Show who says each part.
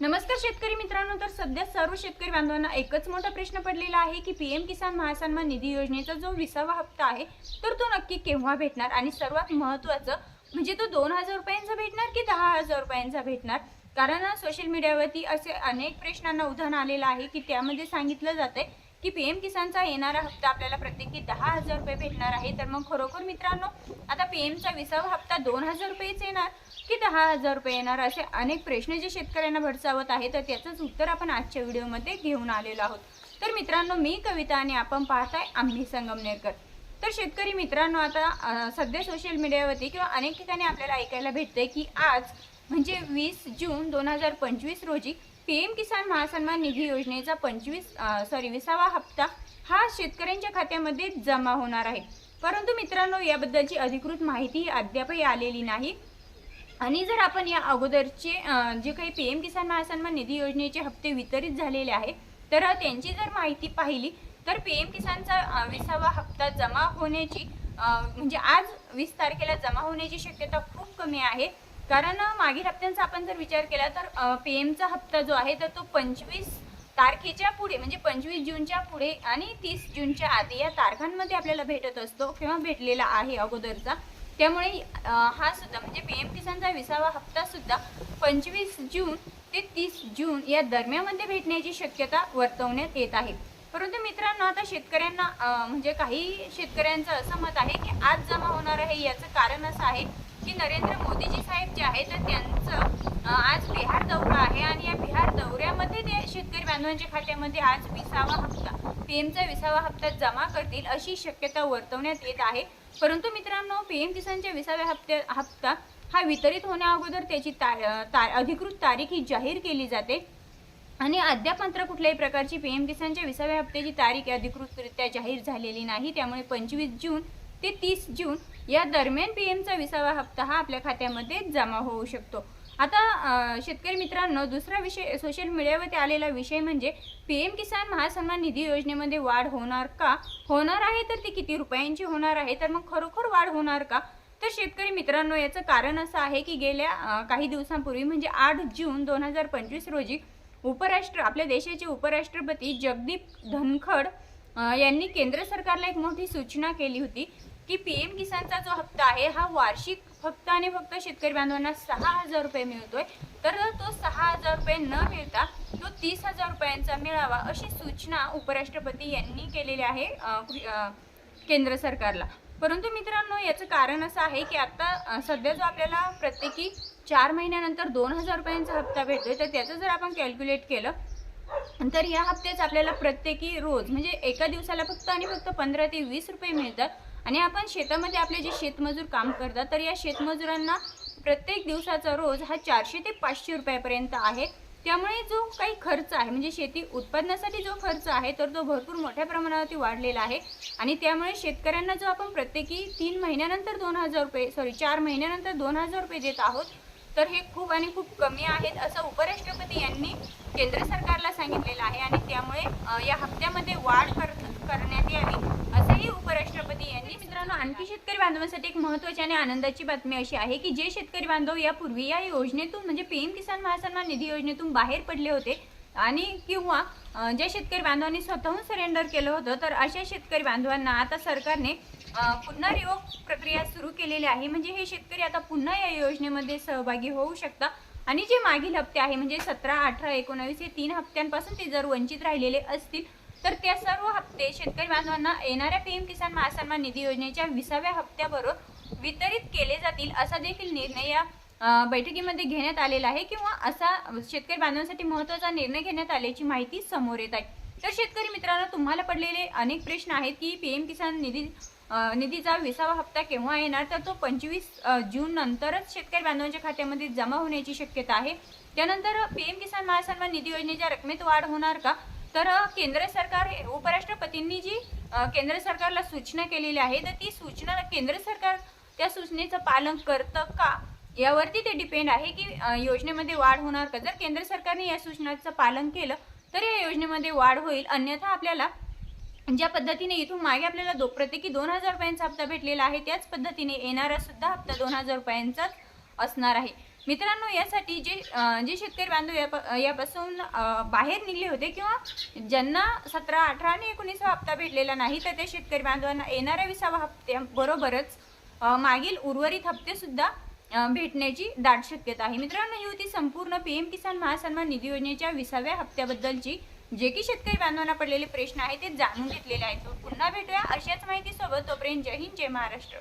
Speaker 1: नमस्कार शेतकरी मित्रांनो तर सध्या सर्व शेतकरी बांधवांना एकच मोठा प्रश्न पडलेला आहे की पीएम किसान महासन्मान निधी योजनेचा जो विसावा हप्ता आहे तर तो नक्की केव्हा भेटणार? आणि सर्वात महत्त्वाचं म्हणजे तो दोन हजार रुपयांचा भेटणार की दहा हजार रुपयांचा भेटणार? कारण सोशल मीडियावरती असे अनेक प्रश्नांना उदाहरण आलेलं आहे की त्यामध्ये सांगितलं जातंय की पीएम किसानचा येणारा हप्ता आपल्याला प्रत्येकी दहा हजार रुपये भेटणार आहे. तर मग खरोखर मित्रांनो आता पीएमचा विसावा हप्ता दोन हजार रुपयेच येणार की दहा हजार रुपये येणार? असे अनेक प्रश्न जे शेतकऱ्यांना भडसावत आहे तर त्याचंच उत्तर आपण आजच्या व्हिडिओमध्ये घेऊन आलेलो आहोत. तर मित्रांनो मी कविता आणि आपण पाहताय आम्ही संगमनेरकर तर शेतकरी मित्रांनो आता सध्या सोशल मीडियावरती किंवा अनेक ठिकाणी आपल्याला ऐकायला भेटतंय की आज म्हणजे वीस जून दोन हजार पंचवीस रोजी पीएम किसान महासन्मान निधी योजनेचा पंचवीस सॉरी विसावा हप्ता हा शेतकऱ्यांच्या खात्यामध्ये जमा होणार आहे. परंतु मित्रांनो याबद्दलची अधिकृत माहिती अद्यापही आलेली नाही. आणि जर आपण या अगोदरचे जे काही पी एम किसान महासन्मान निधी योजनेचे हप्ते वितरित झालेले आहे तर त्यांची जर माहिती पाहिली तर पी एम किसानचा विसावा हप्ता जमा होण्याची म्हणजे आज वीस तारखेला जमा होण्याची शक्यता खूप कमी आहे. कारण मागील हप्त्यांचा आपण जर विचार केला तर पी एमचा हप्ता जो आहे तर तो पंचवीस तारखेच्या पुढे म्हणजे पंचवीस जूनच्या पुढे आणि तीस जूनच्या आधी या तारखांमध्ये आपल्याला भेटत असतो किंवा भेटलेला आहे अगोदरचा. त्यामुळे हा सुद्धा म्हणजे पी एम किसानचा विसावा हप्ता सुद्धा पंचवीस जून ते तीस जून या दरम्यानमध्ये भेटण्याची शक्यता वर्तवण्यात येत आहे. परंतु मित्रांनो आता शेतकऱ्यांना म्हणजे काही शेतकऱ्यांचं असं मत आहे की आज जमा होणार आहे याचं कारण असं आहे की नरेंद्र मोदीजी साहेब जे आहेत तर त्यांचं आज बिहार दौरा आहे आणि या बिहार दौऱ्यामध्ये ते शेतकरी बांधवांच्या खात्यामध्ये आज विसावा हप्ता पीएमचा विसावा हप्ता जमा करतील अशी शक्यता वर्तवण्यात येत आहे. परंतु मित्रांनो पीएम किसानच्या विसाव्या हप्त्या हप्ता हा वितरित होण्या अगोदर त्याची ता अधिकृत तारीख ही जाहीर केली जाते. आणि अद्याप मात्र कुठल्याही प्रकारची पीएम किसानच्या विसाव्या हप्त्याची तारीख अधिकृतरित्या जाहीर झालेली नाही. त्यामुळे पंचवीस जून ते तीस जून या दरम्यान पी एमचा विसावा हप्ता हा आपल्या खात्यामध्ये जमा होऊ शकतो. आता शेतकरी मित्रांनो दुसरा विषय सोशल मीडियावरती आलेला विषय म्हणजे पी एम किसान महासन्मान निधी योजनेमध्ये वाढ होणार का? होणार आहे तर ती किती रुपयांची होणार आहे? तर मग खरोखर वाढ होणार का? तर शेतकरी मित्रांनो याचं कारण असं आहे की गेल्या काही दिवसांपूर्वी म्हणजे आठ जून दोन हजार पंचवीस रोजी उपराष्ट्र आपल्या देशाचे उपराष्ट्रपती जगदीप धनखड यांनी केंद्र सरकारला एक मोठी सूचना केली होती. की पी एम किसानचा जो हप्ता आहे हा वार्षिक फक्त आणि फक्त शेतकरी बांधवांना सहा हजार रुपये मिळतोय. तर तो सहा हजार रुपये न मिळता तो तीस हजार रुपयांचा मिळावा अशी सूचना उपराष्ट्रपती यांनी केलेली आहे केंद्र सरकारला. परंतु मित्रांनो याचं कारण असं आहे की आता सध्या जो आपल्याला प्रत्येकी चार महिन्यानंतर दोन हजार रुपयांचा हप्ता भेटतोय तर त्याचं जर आपण कॅल्क्युलेट केलं तर या हप्त्याचं आपल्याला प्रत्येकी रोज म्हणजे एका दिवसाला फक्त आणि फक्त पंधरा ते वीस रुपये मिळतात. आणि आपण शेतामध्ये आपले जे शेतमजूर काम करतात तर या शेतमजुरांना प्रत्येक दिवसाचा रोज हा चारशे ते पाचशे रुपयापर्यंत आहे. त्यामुळे जो काही खर्च आहे म्हणजे शेती उत्पादनासाठी जो खर्च आहे तर तो भरपूर मोठ्या प्रमाणावरती वाढलेला आहे. आणि त्यामुळे शेतकऱ्यांना जो आपण प्रत्येकी तीन महिन्यानंतर दोन हजार रुपये सॉरी चार महिन्यानंतर दोन हजार रुपये देत आहोत तर हे खूप आणि खूप कमी आहेत असं उपराष्ट्रपती यांनी केंद्र सरकारला सांगितलेलं आहे. आणि त्यामुळे या हप्त्यामध्ये वाढ कर करण्यात यावी असंही उपराष्ट्रपती यांनी मित्रांनो आणखी शेतकरी बांधवांसाठी एक महत्त्वाची आणि आनंदाची बातमी अशी आहे की जे शेतकरी बांधव यापूर्वी या योजनेतून म्हणजे पीएम किसान महासन्मान निधी योजनेतून बाहेर पडले होते आणि किंवा ज्या शेतकरी बांधवांनी स्वतःहून सरेंडर केलं होतं तर अशा शेतकरी बांधवांना आता सरकारने पुन्हा रिओप प्रक्रिया सुरू केलेली आहे. म्हणजे हे शेतकरी आता पुन्हा या योजनेमध्ये सहभागी होऊ शकता. आणि जे मागील हप्ते आहे म्हणजे सतरा अठरा एकोणावीस हे तीन हप्त्यांपासून ते जर वंचित राहिलेले असतील तर त्या सर्व हप्ते शेतकरी बांधवांना येणाऱ्या पीएम किसान महासन्मान निधी योजनेच्या विसाव्या हप्त्याबरोबर वितरित केले जातील असा देखील निर्णय या बैठकीमध्ये घेण्यात आलेला आहे किंवा असा शेतकरी बांधवांसाठी महत्त्वाचा निर्णय घेण्यात आल्याची माहिती समोर येत आहे. तर शेतकरी मित्रांनो तुम्हाला पडलेले अनेक प्रश्न आहेत की पीएम किसान निधी निधीचा विसावा हप्ता केव्हा येणार? तर तो पंचवीस जून नंतरच शेतकरी बांधवांच्या खात्यामध्ये जमा होण्याची शक्यता आहे. त्यानंतर पीएम किसान महासन्मान निधी योजनेच्या रकमेत वाढ होणार का? तर केंद्र सरकार हे- उपराष्ट्रपतींनी जी केंद्र सरकारला सूचना केलेली आहे तर ती सूचना केंद्र सरकार त्या सूचनेचं पालन करतं का? यावरती ते डिपेंड आहे की योजनेमध्ये वाढ होणार का? जर केंद्र सरकारने या सूचनाचं पालन केलं तर या योजनेमध्ये वाढ होईल. अन्यथा आपल्याला ज्या पद्धतीने इथून मागे आपल्याला दो प्रत्येकी दोन हजार रुपयांचा हप्ता भेटलेला आहे त्याच पद्धतीने येणारा सुद्धा हप्ता दोन हजार रुपयांचाच असणार आहे. मित्रांनो यासाठी जे जे शेतकरी बांधव या यापासून बाहेर निघले होते किंवा ज्यांना सतरा अठरा आणि एकोणीसावा हप्ता भेटलेला नाही तर त्या शेतकरी बांधवांना येणाऱ्या विसावा हप्त्याबरोबरच मागील उर्वरित हप्तेसुद्धा भेटण्याची दाट शक्यता आहे. मित्रांनो ही होती संपूर्ण पी एम किसान महासन्मान निधी योजनेच्या विसाव्या हप्त्याबद्दलची जे की शेतकरी बांधवांना पडलेले प्रश्न आहेत ते जाणून घेतलेले आहेत. पुन्हा भेटूया अशाच माहितीसोबत. तोपर्यंत जय हिंद जय महाराष्ट्र.